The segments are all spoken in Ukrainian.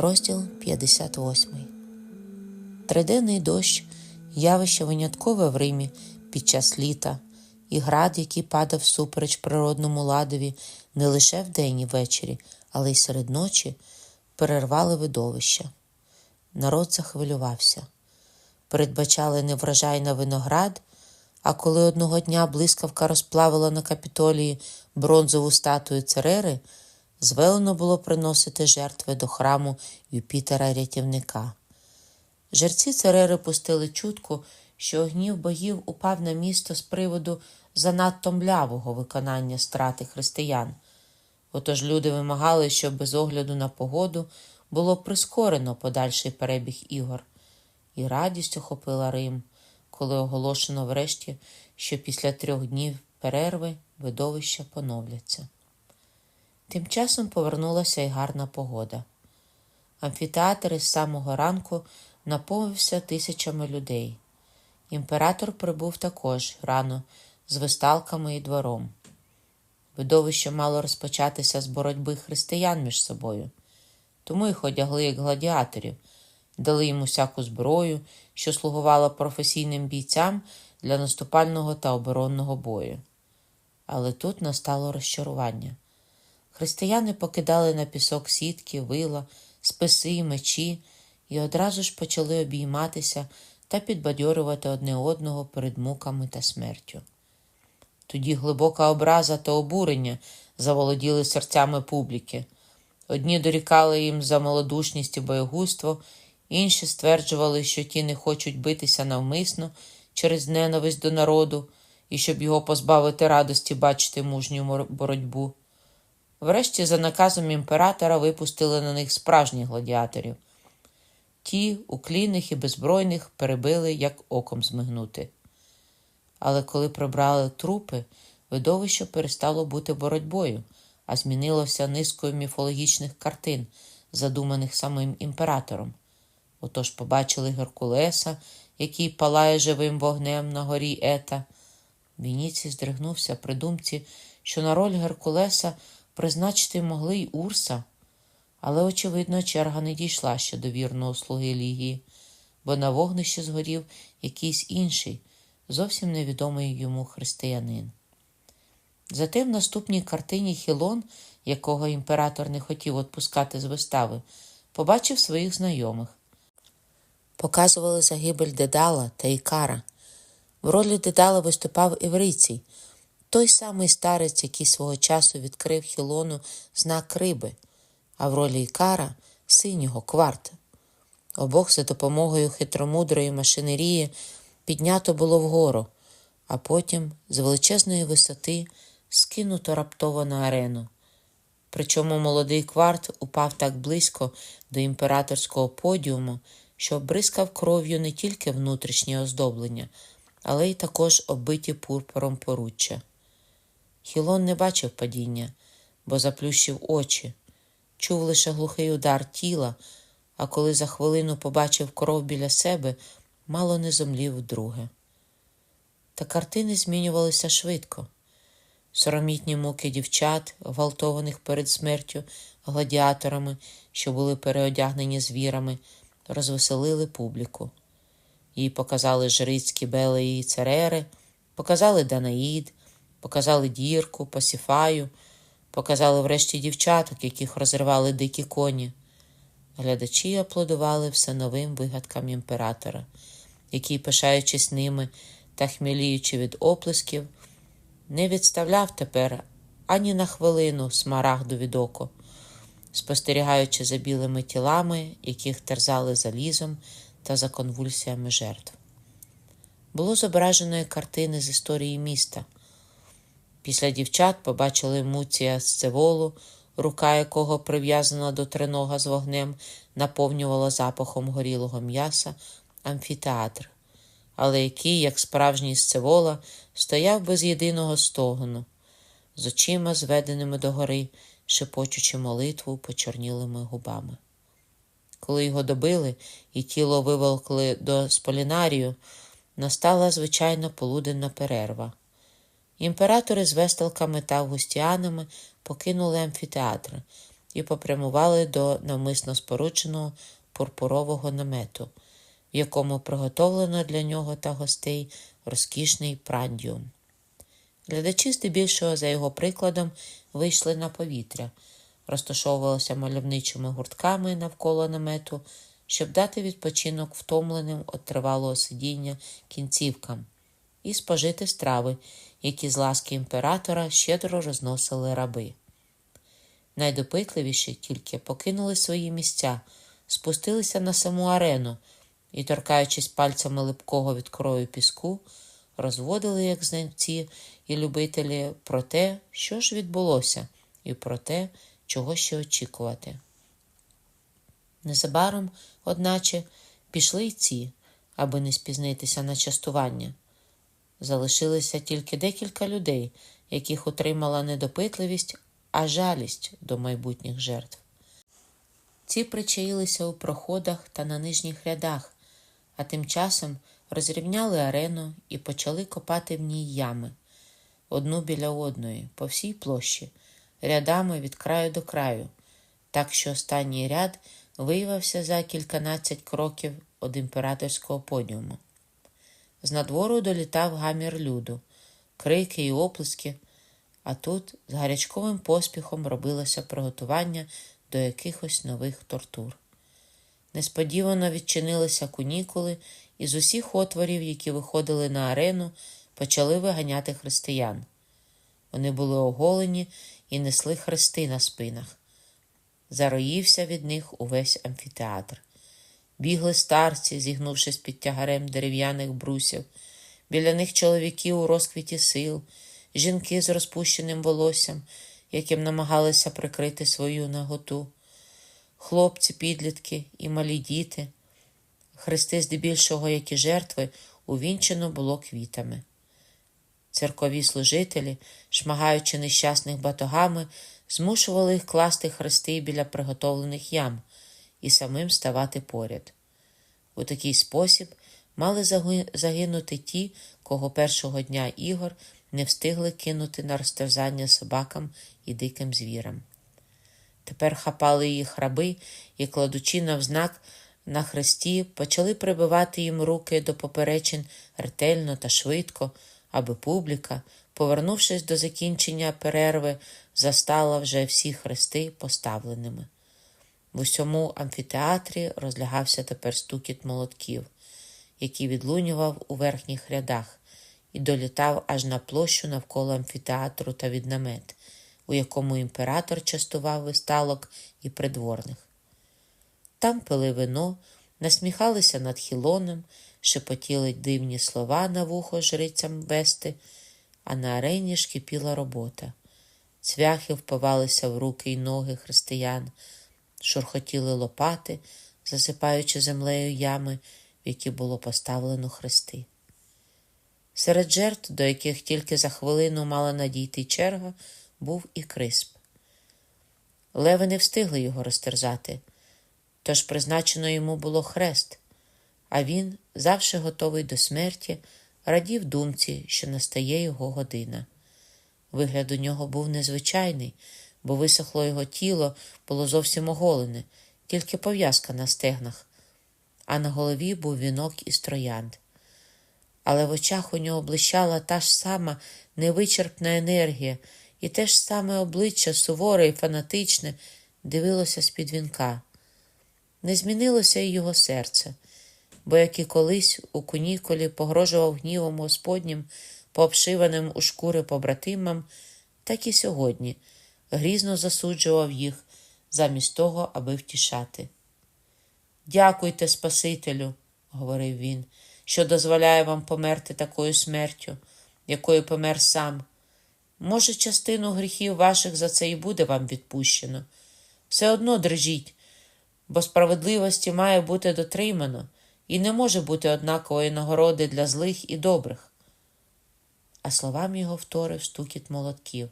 Розділ 58. Триденний дощ явище виняткове в Римі під час літа, і град, який падав всупереч природному ладові не лише вдень і ввечері, але й серед ночі, перервали видовище. Народ захвилювався. Передбачали неврожай на виноград, а коли одного дня блискавка розплавила на капітолії бронзову статую Церери, звелено було приносити жертви до храму Юпітера рятівника. Жерці Церери пустили чутку, що гнів богів упав на місто з приводу занадто млявого виконання страти християн. Отож люди вимагали, щоб без огляду на погоду було прискорено подальший перебіг ігор, і радість охопила Рим, коли оголошено врешті, що після трьох днів перерви видовища поновляться. Тим часом повернулася й гарна погода. Амфітеатр із самого ранку наповнився тисячами людей. Імператор прибув також рано з висталками і двором. Видовище мало розпочатися з боротьби християн між собою, тому їх одягли як гладіаторів, дали їм усяку зброю, що слугувала професійним бійцям для наступального та оборонного бою. Але тут настало розчарування. Християни покидали на пісок сітки, вила, списи, мечі і одразу ж почали обійматися та підбадьорювати одне одного перед муками та смертю. Тоді глибока образа та обурення заволоділи серцями публіки. Одні дорікали їм за малодушність і боєгузтво, інші стверджували, що ті не хочуть битися навмисно через ненависть до народу і щоб його позбавити радості бачити мужню боротьбу. Врешті, за наказом імператора, випустили на них справжніх гладіаторів. Ті, уклінних і беззбройних, перебили, як оком змигнути. Але коли прибрали трупи, видовище перестало бути боротьбою, а змінилося низкою міфологічних картин, задуманих самим імператором. Отож побачили Геркулеса, який палає живим вогнем на горі Ета. Вініцій здригнувся при думці, що на роль Геркулеса призначити могли й Урса, але, очевидно, черга не дійшла ще до вірного слуги Лігії, бо на вогнищі згорів якийсь інший, зовсім невідомий йому християнин. Зате в наступній картині Хілон, якого імператор не хотів відпускати з вистави, побачив своїх знайомих. Показували загибель Дедала та Ікара. В ролі Дедала виступав Іврицій, той самий старець, який свого часу відкрив Хілону знак риби, а в ролі Ікара синього кварта. Обох за допомогою хитромудрої машинерії піднято було вгору, а потім з величезної висоти скинуто раптово на арену. Причому молодий кварт упав так близько до імператорського подіуму, що обрискав кров'ю не тільки внутрішнє оздоблення, але й також оббиті пурпуром поруччя. Хілон не бачив падіння, бо заплющив очі, чув лише глухий удар тіла, а коли за хвилину побачив кров біля себе, мало не зомлів вдруге. Та картини змінювалися швидко. Соромітні муки дівчат, гвалтованих перед смертю гладіаторами, що були переодягнені звірами, розвеселили публіку. Їй показали жрицькі белеї і церери, показали Данаїд, показали дірку, пасіфаю, показали врешті дівчаток, яких розривали дикі коні. Глядачі аплодували все новим вигадкам імператора, який, пишаючись ними та хміліючи від оплесків, не відставляв тепер ані на хвилину смарагду від око, спостерігаючи за білими тілами, яких терзали залізом та за конвульсіями жертв. Було зображеної картини з історії міста. Після дівчат побачили Муція Сцеволу, рука якого прив'язана до тринога з вогнем, наповнювала запахом горілого м'яса амфітеатр, але який, як справжній Сцевола, стояв без єдиного стогону, з очима, зведеними догори, шепочучи молитву почорнілими губами. Коли його добили і тіло виволкли до сполінарію, настала звичайна полуденна перерва. Імператори з весталками та августіанами покинули амфітеатр, і попрямували до навмисно спорученого пурпурового намету, в якому приготовлено для нього та гостей розкішний прандіум. Глядачі здебільшого, за його прикладом, вийшли на повітря, розташовувалися мальовничими гуртками навколо намету, щоб дати відпочинок втомленим від тривалого сидіння кінцівкам і спожити страви, які з ласки імператора щедро розносили раби. Найдопитливіші тільки покинули свої місця, спустилися на саму арену і, торкаючись пальцями липкого від крою піску, розводили, як знавці і любителі, про те, що ж відбулося, і про те, чого ще очікувати. Незабаром, одначе, пішли й ці, аби не спізнитися на частування. Залишилися тільки декілька людей, яких утримала недопитливість, а жалість до майбутніх жертв. Ці причаїлися у проходах та на нижніх рядах, а тим часом розрівняли арену і почали копати в ній ями, одну біля одної, по всій площі, рядами від краю до краю, так що останній ряд виявився за кільканадцять кроків від імператорського подіуму. З надвору долітав гамір люду, крики і оплески, а тут з гарячковим поспіхом робилося приготування до якихось нових тортур. Несподівано відчинилися кунікули, і з усіх отворів, які виходили на арену, почали виганяти християн. Вони були оголені і несли хрести на спинах. Зароївся від них увесь амфітеатр. Бігли старці, зігнувшись під тягарем дерев'яних брусів, біля них чоловіки у розквіті сил, жінки з розпущеним волоссям, яким намагалися прикрити свою наготу, хлопці, підлітки і малі діти. Хрести, здебільшого, як і жертви, увінчено було квітами. Церкові служителі, шмагаючи нещасних батогами, змушували їх класти хрести біля приготовлених ям і самим ставати поряд. У такий спосіб мали загинути ті, кого першого дня ігор не встигли кинути на розтерзання собакам і диким звірам. Тепер хапали їх раби і, кладучи навзнак на хресті, почали прибивати їм руки до поперечин ретельно та швидко, аби публіка, повернувшись до закінчення перерви, застала вже всі хрести поставленими. В усьому амфітеатрі розлягався тепер стукіт молотків, який відлунював у верхніх рядах, і долітав аж на площу навколо амфітеатру та від намет, у якому імператор частував висталок і придворних. Там пили вино, насміхалися над хілоном, шепотіли дивні слова на вухо жрицям вести, а на арені ж кипіла робота. Цвяхи впивалися в руки й ноги християн шурхотіли лопати, засипаючи землею ями, в які було поставлено хрести. Серед жертв, до яких тільки за хвилину мала надійти черга, був і крисп. Леви не встигли його розтерзати, тож призначено йому було хрест, а він, завжди готовий до смерті, радів думці, що настає його година. Вигляд у нього був незвичайний, бо висохло його тіло було зовсім оголене, тільки пов'язка на стегнах, а на голові був вінок із троянд. Але в очах у нього блищала та ж сама невичерпна енергія, і те ж саме обличчя суворе і фанатичне дивилося з-під вінка. Не змінилося й його серце, бо як і колись у куніколі погрожував гнівом Господнім, пообшиваним у шкури побратимам, так і сьогодні грізно засуджував їх замість того, аби втішати. Дякуйте, Спасителю, говорив він, що дозволяє вам померти такою смертю, якою помер сам. Може, частину гріхів ваших за це і буде вам відпущено. Все одно дрижіть, бо справедливості має бути дотримано, і не може бути однакової нагороди для злих і добрих. А словам його вторив стукіт молотків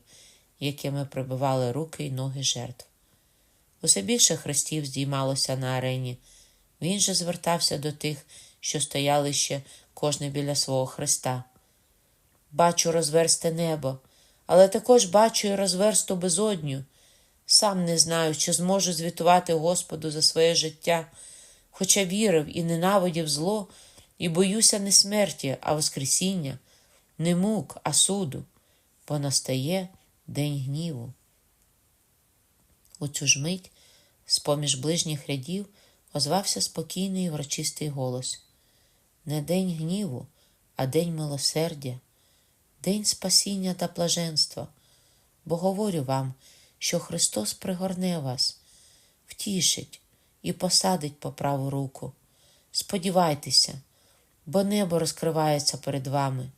якими прибивали руки й ноги жертв. Усе більше хрестів здіймалося на арені. Він же звертався до тих, що стояли ще кожне біля свого хреста. Бачу розверсте небо, але також бачу і розверсту безодню. Сам не знаю, чи зможу звітувати Господу за своє життя, хоча вірив і ненавидів зло, і боюся не смерті, а Воскресіння, не мук, а суду, бо настає день гніву. У цю ж мить, з поміж ближніх рядів, озвався спокійний і врочистий голос не день гніву, а день милосердя, день спасіння та блаженства. Бо говорю вам, що Христос пригорне вас, втішить і посадить по праву руку. Сподівайтеся, бо небо розкривається перед вами.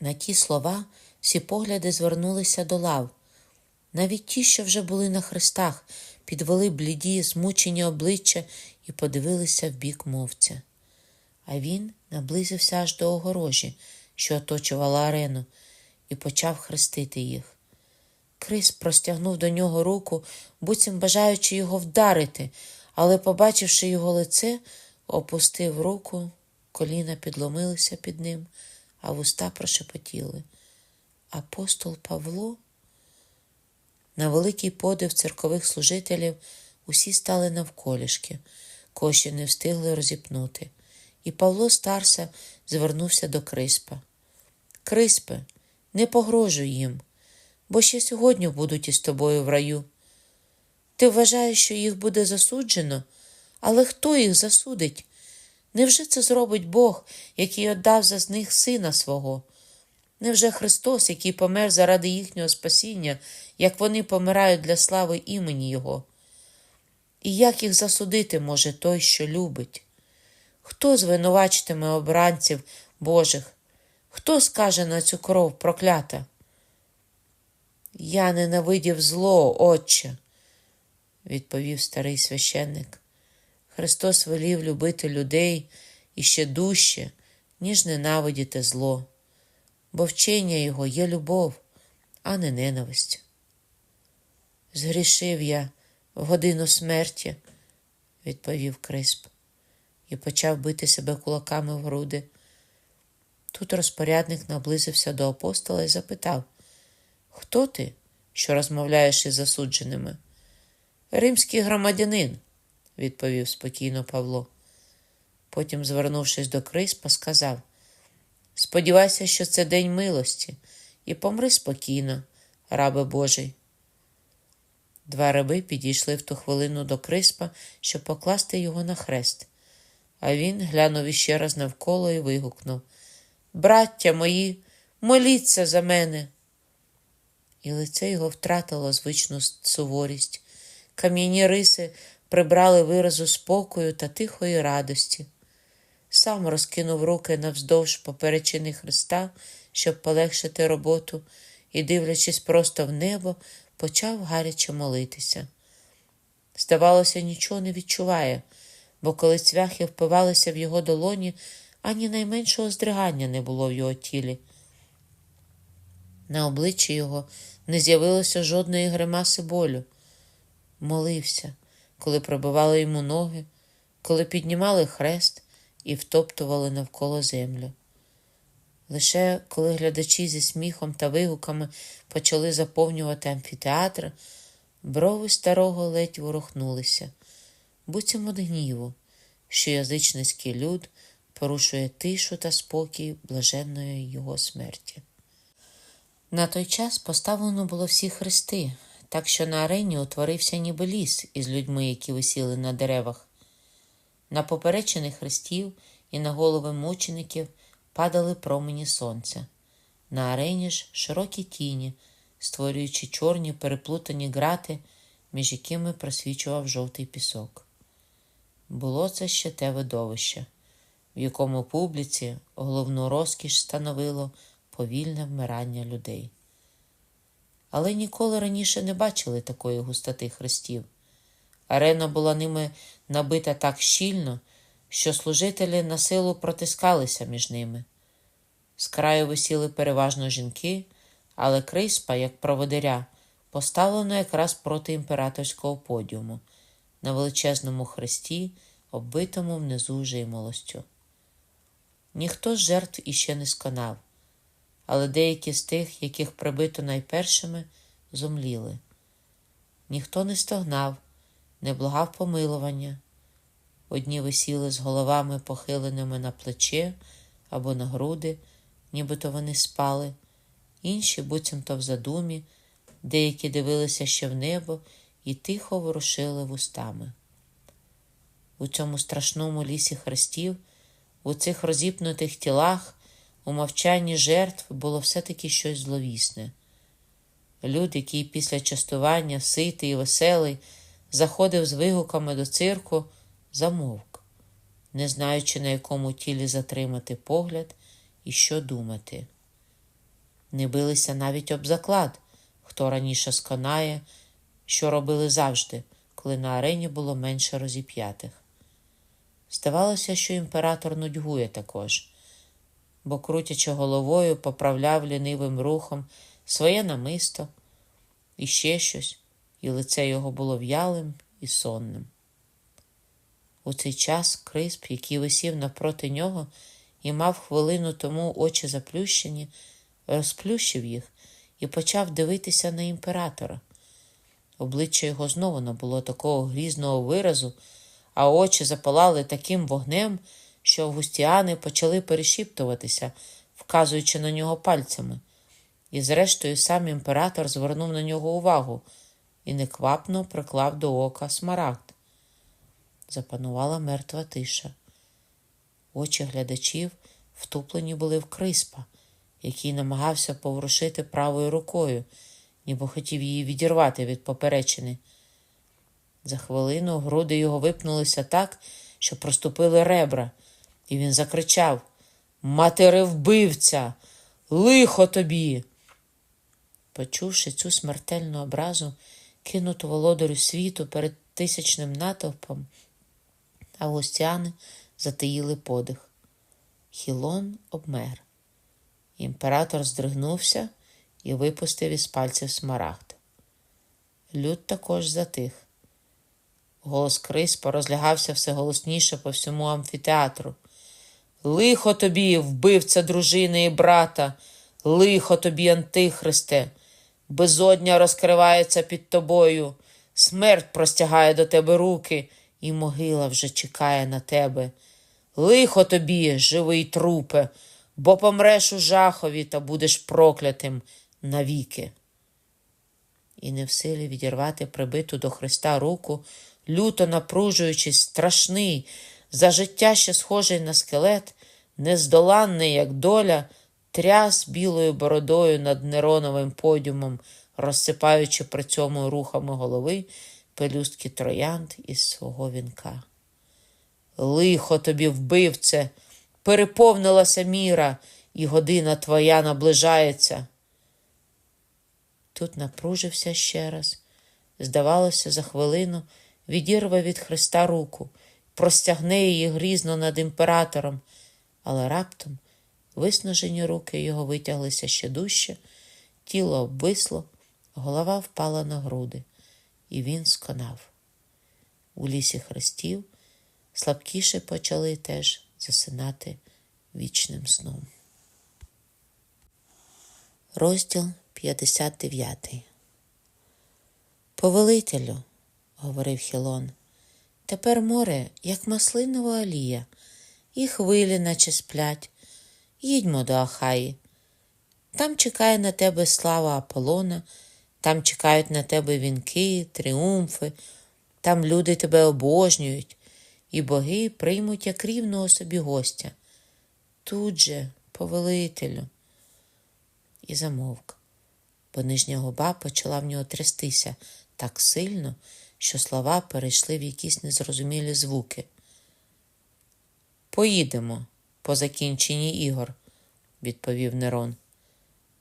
На ті слова всі погляди звернулися до лав. Навіть ті, що вже були на хрестах, підвели бліді, змучені обличчя і подивилися в бік мовця. А він наблизився аж до огорожі, що оточувала арену, і почав хрестити їх. Крис простягнув до нього руку, буцім бажаючи його вдарити, але, побачивши його лице, опустив руку, коліна підломилися під ним, а вуста прошепотіли. Апостол Павло. На великий подив церкових служителів усі стали навколішки, кого не встигли розіпнути. І Павло старса звернувся до Криспа. Криспе, не погрожуй їм, бо ще сьогодні будуть із тобою в раю. Ти вважаєш, що їх буде засуджено, але хто їх засудить? Невже це зробить Бог, який віддав за них сина свого? Невже Христос, який помер заради їхнього спасіння, як вони помирають для слави імені Його? І як їх засудити може той, що любить? Хто звинувачитиме обранців Божих? Хто скаже на цю кров проклята? Я ненавидів зло, Отче, відповів старий священник. Христос велів любити людей іще дужче, ніж ненавидіти зло, бо вчення Його є любов, а не ненависть. Згрішив я в годину смерті, відповів Крисп і почав бити себе кулаками в груди. Тут розпорядник наблизився до апостола і запитав Хто ти, що розмовляєш із засудженими? Римський громадянин, відповів спокійно Павло. Потім, звернувшись до Криспа, сказав Сподівайся, що це день милості, і помри спокійно, рабе Божий. Два раби підійшли в ту хвилину до Криспа, щоб покласти його на хрест. А він глянув іще раз навколо і вигукнув Браття мої, моліться за мене. І лице його втратило звичну суворість. Кам'яні риси прибрали виразу спокою та тихої радості. Сам розкинув руки навздовж поперечини Христа, щоб полегшити роботу, і, дивлячись просто в небо, почав гаряче молитися. Здавалося, нічого не відчуває бо коли цвяхи впивалися в його долоні, ані найменшого здригання не було в його тілі. На обличчі його не з'явилося жодної гримаси болю. Молився, коли пробивали йому ноги, коли піднімали хрест і втоптували навколо землю. Лише коли глядачі зі сміхом та вигуками почали заповнювати амфітеатр, брови старого ледь ворухнулися буцім од гніву, що язичницький люд порушує тишу та спокій блаженної його смерті. На той час поставлено було всі хрести, так що на арені утворився ніби ліс із людьми, які висіли на деревах. На поперечини хрестів і на голови мучеників падали промені сонця. На арені ж широкі тіні, створюючи чорні переплутані грати, між якими просвічував жовтий пісок було це ще те видовище, в якому публіці головну розкіш становило повільне вмирання людей. Але ніколи раніше не бачили такої густоти хрестів. Арена була ними набита так щільно, що служителі на силу протискалися між ними. З краю висіли переважно жінки, але Криспа, як проводиря, поставлено якраз проти імператорського подіуму на величезному хресті, оббитому внизу жимолостю. Ніхто з жертв іще не сконав, але деякі з тих, яких прибито найпершими, зумліли, Ніхто не стогнав, не благав помилування. Одні висіли з головами похиленими на плече або на груди, нібито вони спали, інші буцімто в задумі, деякі дивилися ще в небо і тихо ворушили вустами. У цьому страшному лісі хрестів, у цих розіпнутих тілах, у мовчанні жертв було все-таки щось зловісне. Люд, який після частування, ситий і веселий, заходив з вигуками до цирку, замовк, не знаючи, на якому тілі затримати погляд і що думати. Не билися навіть об заклад, хто раніше сконає, що робили завжди, коли на арені було менше розіп'ятих. Здавалося, що імператор нудьгує також, бо, крутячи головою, поправляв лінивим рухом своє намисто і ще щось, і лице його було в'ялим і сонним. У цей час крисп, який висів напроти нього і мав хвилину тому очі заплющені, розплющив їх і почав дивитися на імператора. Обличчя його знову набуло такого грізного виразу, а очі запалали таким вогнем, що августіани почали перешіптуватися, вказуючи на нього пальцями. І, зрештою, сам імператор звернув на нього увагу і неквапно приклав до ока смарагд. Запанувала мертва тиша. Очі глядачів втуплені були в криспа, який намагався поворушити правою рукою, ніби хотів її відірвати від поперечини. За хвилину груди його випнулися так, що проступили ребра, і він закричав Матери вбивця! Лихо тобі! Почувши цю смертельну образу, кинуту володарю світу перед тисячним натовпом, августяни затаїли подих. Хілон обмер. Імператор здригнувся і випустив із пальців смарагд. Люд також затих. Голос Криспа розлягався все голосніше по всьому амфітеатру. Лихо тобі, вбивця дружини і брата, лихо тобі, Антихристе, безодня розкривається під тобою, смерть простягає до тебе руки, і могила вже чекає на тебе. Лихо тобі, живий трупе, бо помреш у жахові та будеш проклятим навіки. І не в силі відірвати прибиту до Христа руку, люто напружуючись, страшний, за життя ще схожий на скелет, нездоланний, як доля, тряс білою бородою над Нероновим подіумом, розсипаючи при цьому рухами голови пелюстки троянд із свого вінка. Лихо тобі, вбивце, переповнилася міра, і година твоя наближається. Тут напружився ще раз. Здавалося, за хвилину відірве від Христа руку, простягне її грізно над імператором, але раптом виснажені руки його витяглися ще дужче, тіло обвисло, голова впала на груди, і він сконав. У лісі хрестів слабкіше почали теж засинати вічним сном. Розділ 59 Повелителю, говорив Хілон, тепер море, як маслинова олія, і хвилі, наче сплять. Їдьмо до Ахаї. Там чекає на тебе слава Аполлона, там чекають на тебе вінки, тріумфи, там люди тебе обожнюють, і боги приймуть як рівного собі гостя. Тут же, повелителю, і замовк, бо нижня губа почала в нього трястися так сильно, що слова перейшли в якісь незрозумілі звуки. Поїдемо по закінченні ігор, відповів Нерон.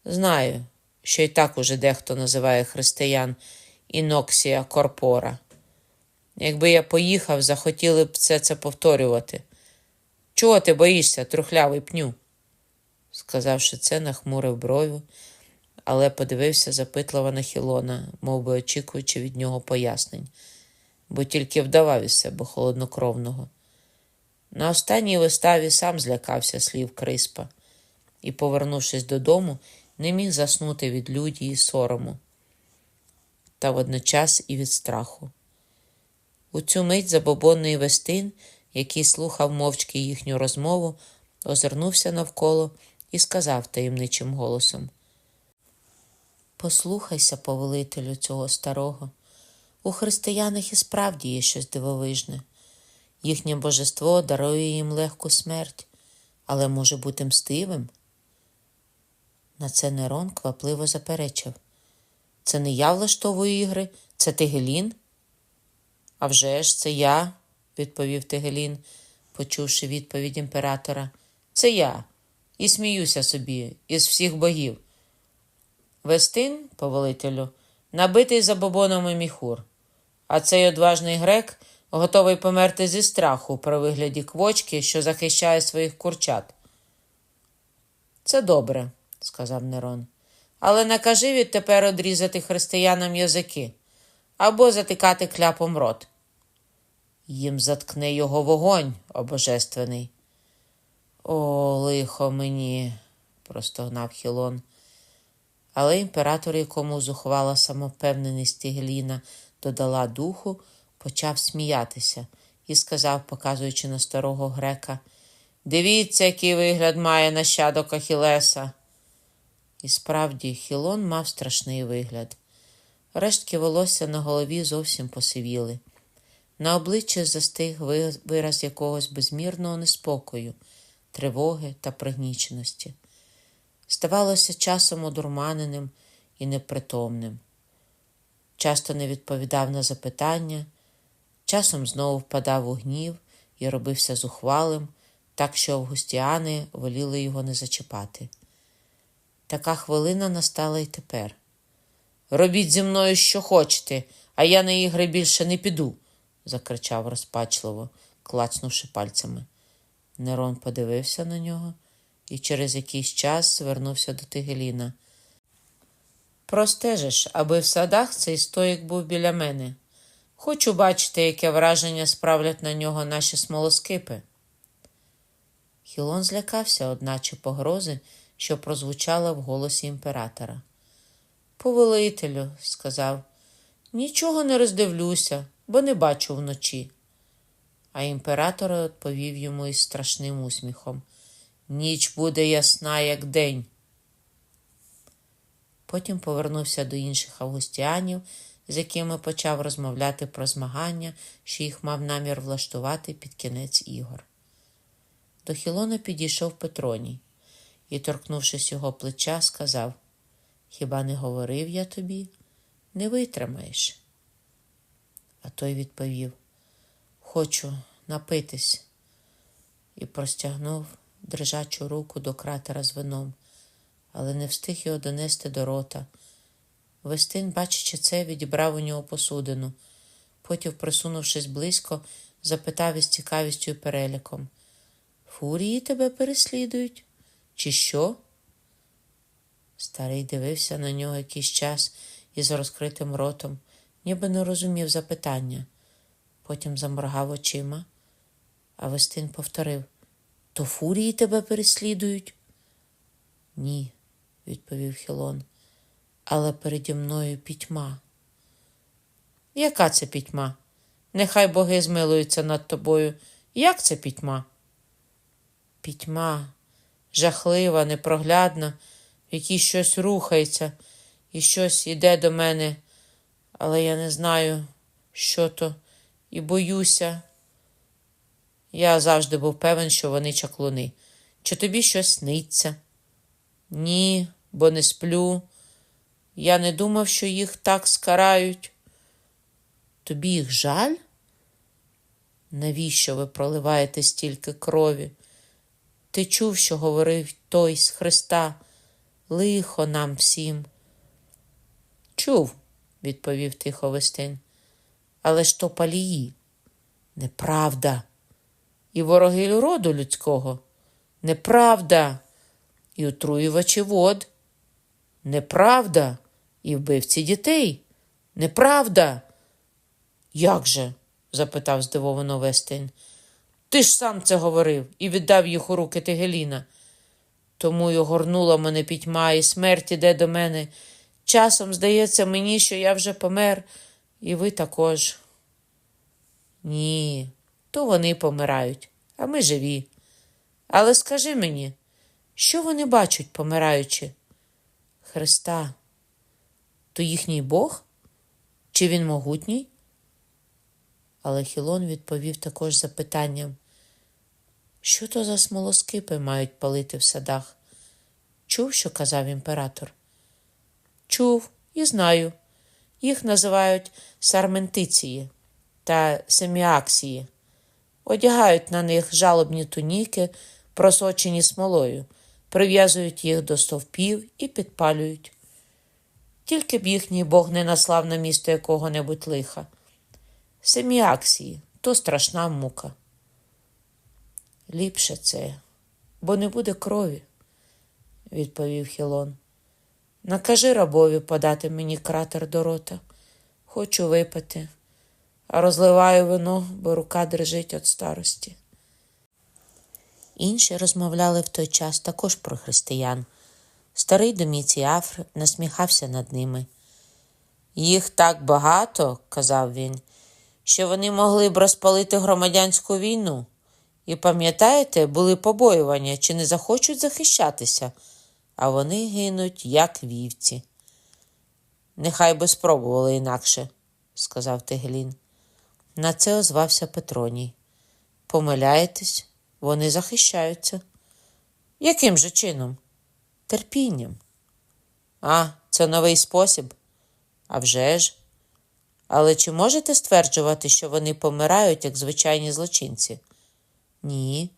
Знаю, що й так уже дехто називає християн іноксія корпора. Якби я поїхав, захотіли б все це повторювати. Чого ти боїшся, трухлявий пню? Сказавши це, нахмурив бровю, але подивився запитливо на Хілона, мов би очікуючи від нього пояснень, бо тільки вдавав із себе холоднокровного. На останній виставі сам злякався слів Криспа і, повернувшись додому, не міг заснути від люді і сорому. та водночас і від страху. У цю мить забобонний Вестин, який слухав мовчки їхню розмову, озирнувся навколо і сказав таємничим голосом: Послухайся, повелителю цього старого. У християнах і справді є щось дивовижне. Їхнє божество дарує їм легку смерть, але може бути мстивим. На це Нерон квапливо заперечив. Це не я влаштовую ігри, це Тигелін? «А вже ж, це я, відповів Тигелін, почувши відповідь імператора. Це я. І сміюся собі із всіх богів. Вестин, повелителю, набитий забобонами міхур, а цей одважний грек готовий померти зі страху при вигляді квочки, що захищає своїх курчат. Це добре, сказав Нерон. Але накажи відтепер одрізати християнам язики або затикати кляпом рот. Їм заткне його вогонь, о божественний. О, лихо мені, простогнав Хілон. Але імператор, якому зухвала самовпевненість Тигеліна, додала духу, почав сміятися і сказав, показуючи на старого грека: Дивіться, який вигляд має нащадок Ахілеса. І справді, Хілон мав страшний вигляд. Рештки волосся на голові зовсім посивіли. На обличчі застиг вираз якогось безмірного неспокою, тривоги та пригніченості. Ставалося часом одурманеним і непритомним. Часто не відповідав на запитання, часом знову впадав у гнів і робився зухвалим, так що августіани воліли його не зачіпати. Така хвилина настала й тепер. Робіть зі мною, що хочете, а я на ігри більше не піду, закричав розпачливо, клацнувши пальцями. Нерон подивився на нього і через якийсь час звернувся до Тигеліна. Простежиш, аби в садах цей стоїк був біля мене. Хочу бачити, яке враження справлять на нього наші смолоскипи. Хілон злякався, одначе погрози, що прозвучала в голосі імператора. Повелителю, сказав, нічого не роздивлюся, бо не бачу вночі. А імператор відповів йому із страшним усміхом Ніч буде ясна, як день. Потім повернувся до інших августіанів, з якими почав розмовляти про змагання, що їх мав намір влаштувати під кінець ігор. До Хілона підійшов Петроній і, торкнувшись його плеча, сказав Хіба не говорив я тобі? Не витримаєш. А той відповів Хочу напитись, і простягнув дрижачу руку до кратера з вином, але не встиг його донести до рота. Вестин, бачачи це, відібрав у нього посудину. Потім, присунувшись близько, запитав із цікавістю і переліком Фурії тебе переслідують? Чи що? Старий дивився на нього якийсь час із розкритим ротом, ніби не розумів запитання. Потім заморгав очима, а Вестин повторив То фурії тебе переслідують? Ні, відповів Хілон, але переді мною пітьма. Яка це пітьма? Нехай боги змилуються над тобою. Як це пітьма? Пітьма, жахлива, непроглядна, в якій щось рухається і щось іде до мене, але я не знаю, що то, і боюся. Я завжди був певен, що вони чаклуни. Чи тобі щось сниться? Ні, бо не сплю. Я не думав, що їх так скарають. Тобі їх жаль? Навіщо ви проливаєте стільки крові? Ти чув, що говорив той з Христа, лихо нам всім. Чув, відповів тихо Вестин. Але ж то палії. Неправда. І вороги роду людського. Неправда. І отруювачі вод. Неправда. І вбивці дітей. Неправда. Як же? запитав здивовано Вестин. Ти ж сам це говорив і віддав їх у руки Тигеліна. Тому й огорнула мене пітьма, і смерть іде до мене, Часом здається мені, що я вже помер, і ви також. Ні, то вони помирають, а ми живі. Але скажи мені, що вони бачать, помираючи? Христа. То їхній Бог? Чи він могутній? Але Хілон відповів також запитанням, що то за смолоскипи мають палити в садах? Чув, що казав імператор? Чув і знаю. Їх називають сарментиції та семіаксії. Одягають на них жалобні туніки, просочені смолою, прив'язують їх до стовпів і підпалюють. Тільки б їхній Бог не наслав на місто якого-небудь лиха. Семіаксії то страшна мука. Ліпше це, бо не буде крові, відповів Хілон. Накажи рабові подати мені кратер до рота. Хочу випити, а розливаю вино, бо рука дрижить від старості. Інші розмовляли в той час також про християн. Старий Доміціафр насміхався над ними. Їх так багато, казав він, що вони могли б розпалити громадянську війну. І пам'ятаєте, були побоювання, чи не захочуть захищатися, а вони гинуть, як вівці. Нехай би спробували інакше, сказав Тегелін. На це озвався Петроній. Помиляєтесь, вони захищаються. Яким же чином? Терпінням. А, це новий спосіб? А вже ж. Але чи можете стверджувати, що вони помирають, як звичайні злочинці? Ні.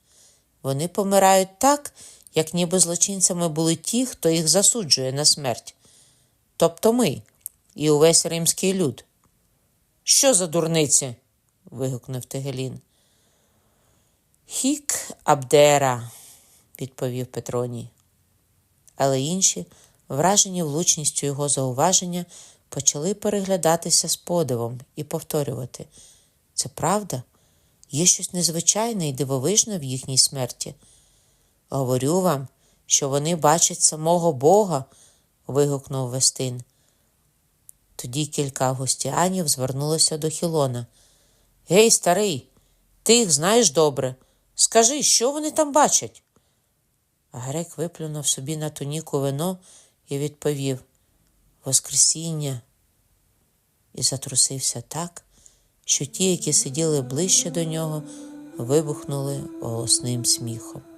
Вони помирають так, як ніби злочинцями були ті, хто їх засуджує на смерть. Тобто ми і увесь римський люд. Що за дурниці? вигукнув Тегелін. Хік Абдера, відповів Петроній. Але інші, вражені влучністю його зауваження, почали переглядатися з подивом і повторювати це правда? Є щось незвичайне і дивовижне в їхній смерті. Говорю вам, що вони бачать самого Бога. вигукнув Вестин. Тоді кілька гостіанів звернулося до Хілона. Гей, старий, ти їх знаєш добре. Скажи, що вони там бачать? Грек виплюнув собі на туніку вино і відповів Воскресіння. І затрусився так, що ті, які сиділи ближче до нього, вибухнули голосним сміхом.